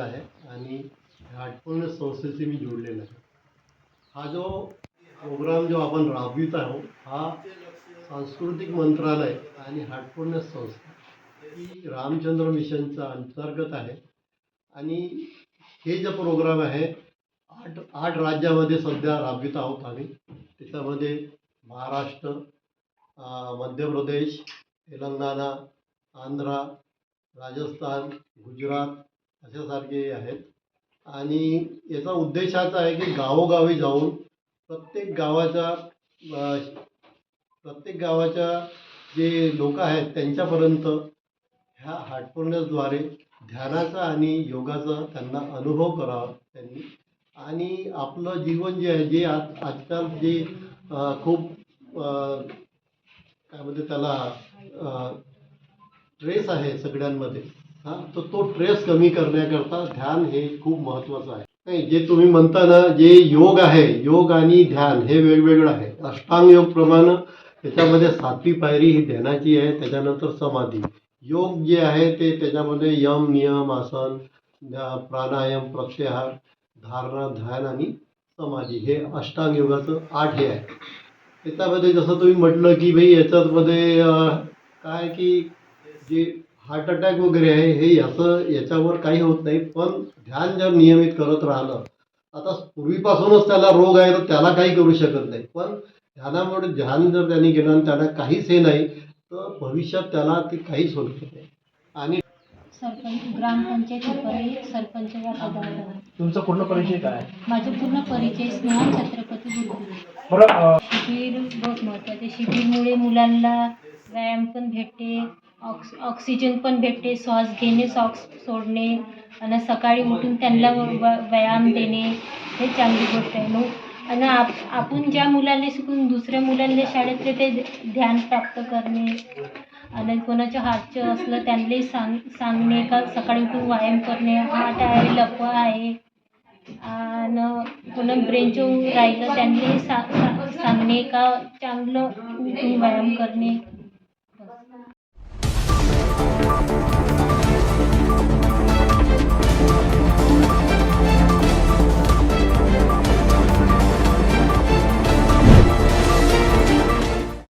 आणि हार्टपूर्ण संस्थेशी मी जोडलेला आहे. हा जो प्रोग्राम जो आपण राबवित आहोत हा सांस्कृतिक मंत्रालय आणि हाटपूर्ण संस्था ही रामचंद्र मिशनचा अंतर्गत आहे. आणि हे जे प्रोग्राम आहे आठ आठ राज्यामध्ये सध्या राबवित आहोत आम्ही. त्याच्यामध्ये महाराष्ट्र मध्य प्रदेश तेलंगणा आंध्रा राजस्थान गुजरात अशासारखे आहेत. आणि याचा उद्देश असा आहे की गावोगावी जाऊन प्रत्येक गावाच्या प्रत्येक गावाच्या जे लोक आहेत त्यांच्यापर्यंत ह्या हार्टफुलनेसद्वारे ध्यानाचा आणि योगाचा त्यांना अनुभव करावा त्यांनी. आणि आपलं जीवन जे आहे जे आज आजकाल जे खूप काय म्हणते त्याला ट्रेस आहे सगळ्यांमध्ये हा तर तो ट्रेस कमी करण्याकरता ध्यान हे खूप महत्त्वाचं आहे. नाही जे तुम्ही म्हणता ना जे योग आहे योग आणि ध्यान हे वेगवेगळं आहे. अष्टांग योग प्रमाण त्याच्यामध्ये सातवी पायरी ही ध्यानाची आहे त्याच्यानंतर समाधी. योग जे आहे ते त्याच्यामध्ये यम नियम आसन प्राणायाम प्रत्याहार धारणा ध्यान आणि समाधी हे अष्टांग योगाचं आठ हे आहे. त्याच्यामध्ये जसं तुम्ही म्हटलं की भाई याच्यामध्ये काय की जे हार्ट अटॅक वगैरे आहे हे याचं याच्यावर काही होत नाही पण ध्यान जर नियमित करत राहिलं आता पूर्वीपासूनच त्याला रोग आहे तर त्याला काही करू शकत नाही. पण ध्यानामुळे ध्यान जर त्यांनी केलं आणि त्याला काहीच हे नाही तर भविष्यात त्याला ते काहीच होत नाही. आणि सरपंच ग्रामपंचायत सरपंच या पदावर. आहे तुमचा पूर्ण परिचय काय? आहे? माझे पूर्ण परिचय स्नेहा छत्रपती शिबिर बहुत महत्त्वाचे शिबिरमुळे मुलांना व्यायाम पण भेटते ऑक्स ऑक्सिजन पण भेटते श्वास घेणे सॉक्स सोडणे आणि सकाळी उठून त्यांना व्यायाम देणे हे चांगली गोष्ट आहे. मग आणि आप आपण ज्या मुलांना शिकून दुसऱ्या मुलांना शाळेतले ते ध्यान प्राप्त करणे आणि कोणाच्या हातचं असलं त्यांनाही सांग सांगणे का सकाळी उठून व्यायाम करणे. हात आहे लपवा आहे आणि कोणा ब्रेनचं राहिलं त्यांनी सा सा- सांगणे का चांगलं उठून व्यायाम करणे.